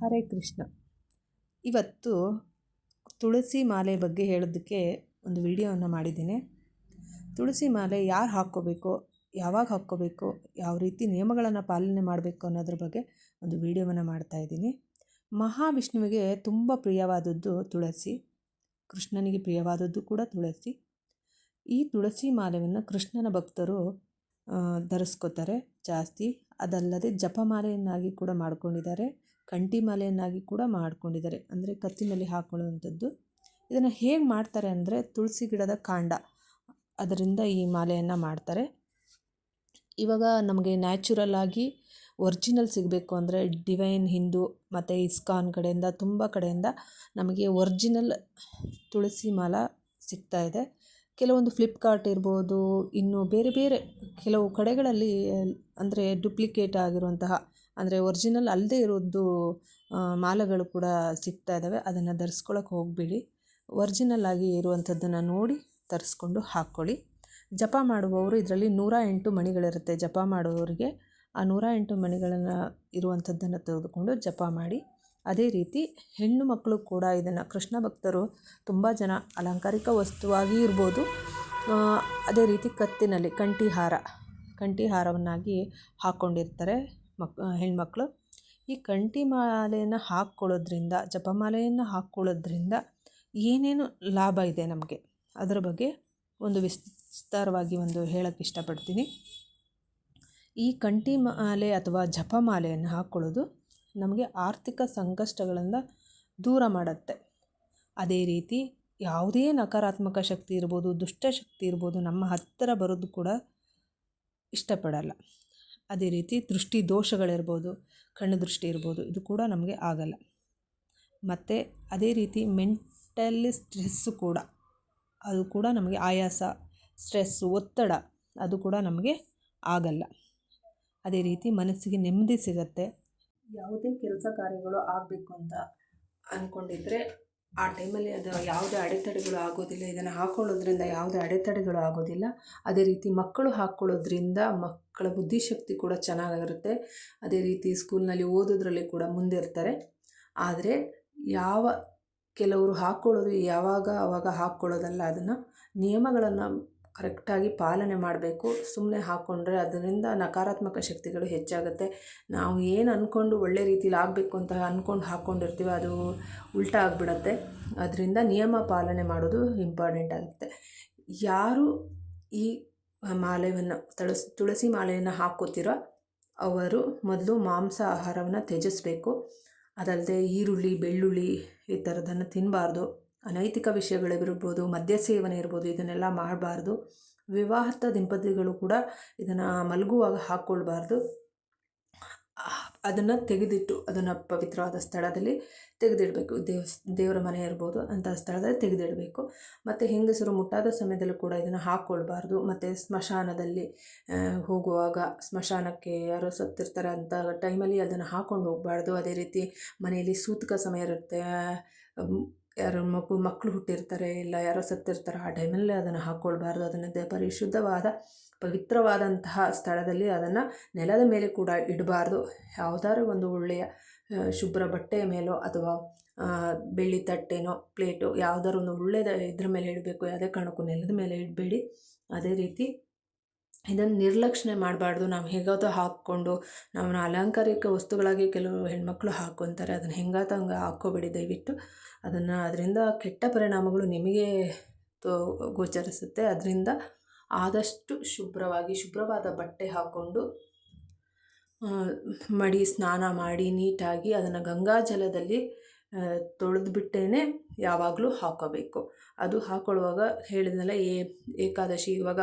ಹರೇ ಕೃಷ್ಣ. ಇವತ್ತು ತುಳಸಿ ಮಾಲೆ ಬಗ್ಗೆ ಹೇಳೋದಕ್ಕೆ ಒಂದು ವಿಡಿಯೋವನ್ನು ಮಾಡಿದ್ದೀನಿ. ತುಳಸಿ ಮಾಲೆ ಯಾರು ಹಾಕ್ಕೋಬೇಕು, ಯಾವಾಗ ಹಾಕ್ಕೋಬೇಕು, ಯಾವ ರೀತಿ ನಿಯಮಗಳನ್ನು ಪಾಲನೆ ಮಾಡಬೇಕು ಅನ್ನೋದ್ರ ಬಗ್ಗೆ ಒಂದು ವಿಡಿಯೋವನ್ನು ಮಾಡ್ತಾಯಿದ್ದೀನಿ ಮಹಾವಿಷ್ಣುವಿಗೆ ತುಂಬ ಪ್ರಿಯವಾದದ್ದು ತುಳಸಿ, ಕೃಷ್ಣನಿಗೆ ಪ್ರಿಯವಾದದ್ದು ಕೂಡ ತುಳಸಿ. ಈ ತುಳಸಿ ಮಾಲೆಯನ್ನು ಕೃಷ್ಣನ ಭಕ್ತರು ಧರಿಸ್ಕೋತಾರೆ ಜಾಸ್ತಿ. ಅದಲ್ಲದೆ ಜಪಮಾಲೆಯನ್ನಾಗಿ ಕೂಡ ಮಾಡ್ಕೊಂಡಿದ್ದಾರೆ ಕಂಠಿ ಮಾಲೆಯನ್ನಾಗಿ ಕೂಡ ಮಾಡ್ಕೊಂಡಿದ್ದಾರೆ. ಅಂದರೆ ಕತ್ತಿನಲ್ಲಿ ಹಾಕ್ಕೊಳ್ಳುವಂಥದ್ದು ಇದನ್ನು ಹೇಗೆ ಮಾಡ್ತಾರೆ ಅಂದರೆ ತುಳಸಿ ಗಿಡದ ಕಾಂಡ ಅದರಿಂದ ಈ ಮಾಲೆಯನ್ನು ಮಾಡ್ತಾರೆ. ಇವಾಗ ನಮಗೆ ನ್ಯಾಚುರಲ್ ಆಗಿ ಒರ್ಜಿನಲ್ ಸಿಗಬೇಕು ಅಂದರೆ ಡಿವೈನ್ ಹಿಂದೂ ಮತ್ತು ಇಸ್ಕಾನ್ ಕಡೆಯಿಂದ ತುಂಬ ಕಡೆಯಿಂದ ನಮಗೆ ಒರ್ಜಿನಲ್ ತುಳಸಿ ಮಾಲ ಸಿಗ್ತಾ ಇದೆ. ಕೆಲವೊಂದು ಫ್ಲಿಪ್ಕಾರ್ಟ್ ಇರ್ಬೋದು, ಇನ್ನು ಬೇರೆ ಬೇರೆ ಕೆಲವು ಕಡೆಗಳಲ್ಲಿ, ಅಂದರೆ ಡುಪ್ಲಿಕೇಟ್ ಆಗಿರುವಂತಹ, ಅಂದರೆ ಒರ್ಜಿನಲ್ ಅಲ್ಲದೆ ಇರೋದು ಮಾಲೆಗಳು ಕೂಡ ಸಿಗ್ತಾ ಇದ್ದಾವೆ ಅದನ್ನು ಧರಿಸ್ಕೊಳಕ್ಕೆ ಹೋಗಬೇಡಿ. ಒರ್ಜಿನಲ್ ಆಗಿ ಇರುವಂಥದ್ದನ್ನು ನೋಡಿ ತರಿಸ್ಕೊಂಡು ಹಾಕ್ಕೊಳ್ಳಿ. ಜಪ ಮಾಡುವವರು ಇದರಲ್ಲಿ ನೂರ ಎಂಟು ಮಣಿಗಳಿರುತ್ತೆ ಜಪ ಮಾಡುವವರಿಗೆ. ಆ ನೂರ ಎಂಟು ಮಣಿಗಳನ್ನು ಇರುವಂಥದ್ದನ್ನು ತೆಗೆದುಕೊಂಡು ಜಪ ಮಾಡಿ. ಅದೇ ರೀತಿ ಹೆಣ್ಣು ಮಕ್ಕಳು ಕೂಡ ಇದನ್ನು ಕೃಷ್ಣ ಭಕ್ತರು ತುಂಬ ಜನ ಅಲಂಕಾರಿಕ ವಸ್ತುವಾಗಿ ಇರ್ಬೋದು. ಅದೇ ರೀತಿ ಕತ್ತಿನಲ್ಲಿ ಕಂಠಿಹಾರ, ಕಂಠಿಹಾರವನ್ನಾಗಿ ಹಾಕ್ಕೊಂಡಿರ್ತಾರೆ ಮಕ್ ಹೆಣ್ಮಕ್ಳು. ಈ ಕಂಠಿ ಮಾಲೆಯನ್ನು ಹಾಕ್ಕೊಳ್ಳೋದ್ರಿಂದ, ಜಪಮಾಲೆಯನ್ನು ಹಾಕ್ಕೊಳ್ಳೋದ್ರಿಂದ ಏನೇನು ಲಾಭ ಇದೆ ನಮಗೆ? ಅದರ ಬಗ್ಗೆ ಒಂದು ವಿಸ್ತಾರವಾಗಿ ಒಂದು ಹೇಳೋಕ್ಕೆ ಇಷ್ಟಪಡ್ತೀನಿ. ಈ ಕಂಠಿ ಮಾಲೆ ಅಥವಾ ಜಪಮಾಲೆಯನ್ನು ಹಾಕ್ಕೊಳ್ಳೋದು ನಮಗೆ ಆರ್ಥಿಕ ಸಂಕಷ್ಟಗಳಿಂದ ದೂರ ಮಾಡುತ್ತೆ. ಅದೇ ರೀತಿ ಯಾವುದೇ ನಕಾರಾತ್ಮಕ ಶಕ್ತಿ ಇರ್ಬೋದು ದುಷ್ಟಶಕ್ತಿ ಇರ್ಬೋದು ನಮ್ಮ ಹತ್ತಿರ ಬರೋದು ಕೂಡ ಇಷ್ಟಪಡಲ್ಲ. ಅದೇ ರೀತಿ ದೃಷ್ಟಿ ದೋಷಗಳಿರ್ಬೋದು, ಕಣ್ಣು ದೃಷ್ಟಿ ಇರ್ಬೋದು, ಇದು ಕೂಡ ನಮಗೆ ಆಗಲ್ಲ. ಮತ್ತು ಅದೇ ರೀತಿ ಮೆಂಟಲಿ ಸ್ಟ್ರೆಸ್ಸು ಕೂಡ, ಅದು ಕೂಡ ನಮಗೆ ಆಯಾಸ, ಸ್ಟ್ರೆಸ್ಸು, ಒತ್ತಡ, ಅದು ಕೂಡ ನಮಗೆ ಆಗಲ್ಲ. ಅದೇ ರೀತಿ ಮನಸ್ಸಿಗೆ ನೆಮ್ಮದಿ ಸಿಗತ್ತೆ. ಯಾವುದೇ ಕೆಲಸ ಕಾರ್ಯಗಳು ಆಗಬೇಕು ಅಂತ ಅಂದ್ಕೊಂಡಿದ್ರೆ ಆ ಟೈಮಲ್ಲಿ ಅದು ಯಾವುದೇ ಅಡೆತಡೆಗಳು ಆಗೋದಿಲ್ಲ, ಇದನ್ನು ಹಾಕ್ಕೊಳ್ಳೋದ್ರಿಂದ ಯಾವುದೇ ಅಡೆತಡೆಗಳು ಆಗೋದಿಲ್ಲ. ಅದೇ ರೀತಿ ಮಕ್ಕಳು ಹಾಕ್ಕೊಳ್ಳೋದ್ರಿಂದ ಮಕ್ಕಳ ಬುದ್ಧಿಶಕ್ತಿ ಕೂಡ ಚೆನ್ನಾಗಿರುತ್ತೆ. ಅದೇ ರೀತಿ ಸ್ಕೂಲ್ನಲ್ಲಿ ಓದೋದ್ರಲ್ಲಿ ಕೂಡ ಮುಂದಿರ್ತಾರೆ ಆದರೆ ಯಾವ ಕೆಲವರು ಹಾಕ್ಕೊಳ್ಳೋದು ಯಾವಾಗ ಅವಾಗ ಹಾಕ್ಕೊಳ್ಳೋದಲ್ಲ ಅದನ್ನು ನಿಯಮಗಳನ್ನು ಕರೆಕ್ಟಾಗಿ ಪಾಲನೆ ಮಾಡಬೇಕು. ಸುಮ್ಮನೆ ಹಾಕ್ಕೊಂಡ್ರೆ ಅದರಿಂದ ನಕಾರಾತ್ಮಕ ಶಕ್ತಿಗಳು ಹೆಚ್ಚಾಗುತ್ತೆ. ನಾವು ಏನು ಅಂದ್ಕೊಂಡು ಒಳ್ಳೆ ರೀತಿಲಿ ಆಗಬೇಕು ಅಂತ ಅಂದ್ಕೊಂಡು ಹಾಕ್ಕೊಂಡಿರ್ತೀವಿ ಅದು ಉಲ್ಟಾ ಆಗಿಬಿಡತ್ತೆ. ಅದರಿಂದ ನಿಯಮ ಪಾಲನೆ ಮಾಡೋದು ಇಂಪಾರ್ಟೆಂಟ್ ಆಗುತ್ತೆ. ಯಾರು ಈ ಮಾಲೆಯನ್ನು ತುಳಸಿ ತುಳಸಿ ಮಾಲೆಯನ್ನು ಹಾಕೋತಿರೋ ಅವರು ಮೊದಲು ಮಾಂಸ ಆಹಾರವನ್ನು ತ್ಯಜಿಸಬೇಕು. ಅದಲ್ಲದೆ ಈರುಳ್ಳಿ, ಬೆಳ್ಳುಳ್ಳಿ ಈ ಥರದನ್ನು ತಿನ್ನಬಾರ್ದು ಅನೈತಿಕ ವಿಷಯಗಳಿರ್ಬೋದು ಮದ್ಯ ಸೇವನೆ ಇರ್ಬೋದು, ಇದನ್ನೆಲ್ಲ ಮಾಡಬಾರ್ದು. ವಿವಾಹದ ದಂಪತಿಗಳು ಕೂಡ ಇದನ್ನು ಮಲಗುವಾಗ ಹಾಕ್ಕೊಳ್ಬಾರ್ದು. ಅದನ್ನು ತೆಗೆದಿಟ್ಟು ಅದನ್ನು ಪವಿತ್ರವಾದ ಸ್ಥಳದಲ್ಲಿ ತೆಗೆದಿಡಬೇಕು. ದೇವ, ದೇವರ ಮನೆ ಇರ್ಬೋದು, ಅಂಥ ಸ್ಥಳದಲ್ಲಿ ತೆಗೆದಿಡಬೇಕು. ಮತ್ತು ಹೆಂಗಸರು ಮುಟ್ಟಾದ ಸಮಯದಲ್ಲೂ ಕೂಡ ಇದನ್ನು ಹಾಕ್ಕೊಳ್ಬಾರ್ದು. ಮತ್ತು ಸ್ಮಶಾನದಲ್ಲಿ ಹೋಗುವಾಗ ಸ್ಮಶಾನಕ್ಕೆ ಯಾರೋ ಸತ್ತಿರ್ತಾರೆ ಅಂತ ಟೈಮಲ್ಲಿ ಅದನ್ನು ಹಾಕ್ಕೊಂಡು ಹೋಗಬಾರ್ದು. ಅದೇ ರೀತಿ ಮನೆಯಲ್ಲಿ ಸೂತಕ ಸಮಯ ಇರುತ್ತೆ. ಯಾರೋ ಮಗು ಮಕ್ಕಳು ಹುಟ್ಟಿರ್ತಾರೆ, ಇಲ್ಲ ಯಾರೋ ಸತ್ತಿರ್ತಾರೆ, ಆ ಟೈಮಲ್ಲಿ ಅದನ್ನು ಹಾಕ್ಕೊಳ್ಬಾರ್ದು ಅದನ್ನು ಪರಿಶುದ್ಧವಾದ, ಪವಿತ್ರವಾದಂತಹ ಸ್ಥಳದಲ್ಲಿ ಅದನ್ನು ನೆಲದ ಮೇಲೆ ಕೂಡ ಇಡಬಾರ್ದು. ಯಾವುದಾದ್ರು ಒಂದು ಒಳ್ಳೆಯ ಶುಭ್ರ ಬಟ್ಟೆಯ ಮೇಲೋ ಅಥವಾ ಬೆಳ್ಳಿ ತಟ್ಟೆನೋ, ಪ್ಲೇಟು, ಯಾವುದಾದ್ರು ಒಂದು ಒಳ್ಳೆಯದ ಇದ್ರ ಮೇಲೆ ಇಡಬೇಕು. ಯಾವುದೇ ಕಾರಣಕ್ಕೂ ನೆಲದ ಮೇಲೆ ಇಡಬೇಡಿ. ಅದೇ ರೀತಿ ಇದನ್ನು ನಿರ್ಲಕ್ಷಣೆ ಮಾಡಬಾರ್ದು. ನಾವು ಹೇಗಾದೋ ಹಾಕ್ಕೊಂಡು ನಾವು ಅಲಂಕಾರಿಕ ವಸ್ತುಗಳಾಗಿ ಕೆಲವು ಹೆಣ್ಮಕ್ಳು ಹಾಕ್ಕೊತಾರೆ ಅದನ್ನು ಹೆಂಗಾತ ಹಂಗೆ ಹಾಕ್ಕೋಬೇಡಿ ದಯವಿಟ್ಟು. ಅದನ್ನು ಅದರಿಂದ ಕೆಟ್ಟ ಪರಿಣಾಮಗಳು ನಿಮಗೆ ತೋ ಗೋಚರಿಸುತ್ತೆ. ಅದರಿಂದ ಆದಷ್ಟು ಶುಭ್ರವಾಗಿ, ಶುಭ್ರವಾದ ಬಟ್ಟೆ ಹಾಕ್ಕೊಂಡು ಮಡಿ, ಸ್ನಾನ ಮಾಡಿ ನೀಟಾಗಿ ಅದನ್ನು ಗಂಗಾಜಲದಲ್ಲಿ ತೊಳೆದ್ಬಿಟ್ಟೇ ಯಾವಾಗಲೂ ಹಾಕೋಬೇಕು. ಅದು ಹಾಕ್ಕೊಳ್ಳುವಾಗ ಹೇಳಿದ್ನಲ್ಲ ಏಕಾದಶಿ ಇವಾಗ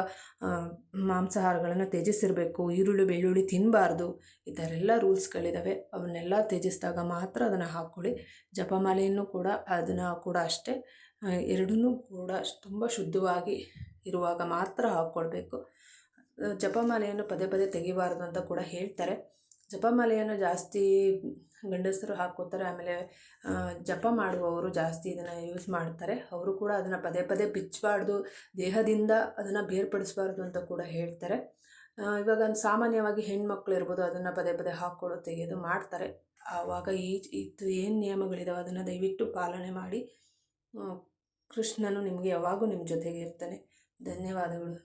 ಮಾಂಸಾಹಾರಗಳನ್ನು ತ್ಯಜಿಸಿರಬೇಕು, ಈರುಳ್ಳಿ, ಬೆಳ್ಳುಳ್ಳಿ ತಿನ್ನಬಾರ್ದು ಈ ಥರ ಎಲ್ಲ ರೂಲ್ಸ್ಗಳಿದ್ದಾವೆ ಅವನ್ನೆಲ್ಲ ತ್ಯಜಿಸಿದಾಗ ಮಾತ್ರ ಅದನ್ನು ಹಾಕ್ಕೊಳ್ಳಿ ಜಪಮಾಲೆಯನ್ನು ಕೂಡ ಅದನ್ನು ಕೂಡ ಅಷ್ಟೇ ಎರಡನ್ನೂ ಕೂಡ ತುಂಬ ಶುದ್ಧವಾಗಿ ಇರುವಾಗ ಮಾತ್ರ ಹಾಕ್ಕೊಳ್ಬೇಕು ಜಪಮಾಲೆಯನ್ನು ಪದೇ ಪದೇ ತೆಗಿಬಾರ್ದು ಅಂತ ಕೂಡ ಹೇಳ್ತಾರೆ. ಜಪಮಾಲೆಯನ್ನು ಜಾಸ್ತಿ ಗಂಡಸರು ಹಾಕ್ಕೋತಾರೆ, ಆಮೇಲೆ ಜಪ ಮಾಡುವವರು ಜಾಸ್ತಿ ಇದನ್ನು ಯೂಸ್ ಮಾಡ್ತಾರೆ. ಅವರು ಕೂಡ ಅದನ್ನು ಪದೇ ಪದೇ ಬಿಚ್ಚಬಾರ್ದು ದೇಹದಿಂದ ಅದನ್ನು ಬೇರ್ಪಡಿಸಬಾರ್ದು ಅಂತ ಕೂಡ ಹೇಳ್ತಾರೆ. ಇವಾಗ ಸಾಮಾನ್ಯವಾಗಿ ಹೆಣ್ಮಕ್ಳು ಇರ್ಬೋದು, ಅದನ್ನು ಪದೇ ಪದೇ ಹಾಕ್ಕೊಳ್ಳೋ ತೆಗೆಯೋದು ಮಾಡ್ತಾರೆ. ಆವಾಗ ಈ ಇದು ಏನು ನಿಯಮಗಳಿದಾವೆ ಅದನ್ನು ದಯವಿಟ್ಟು ಪಾಲನೆ ಮಾಡಿ. ಕೃಷ್ಣನು ನಿಮಗೆ ಯಾವಾಗೂ ನಿಮ್ಮ ಜೊತೆಗೆ ಇರ್ತಾನೆ. ಧನ್ಯವಾದಗಳು.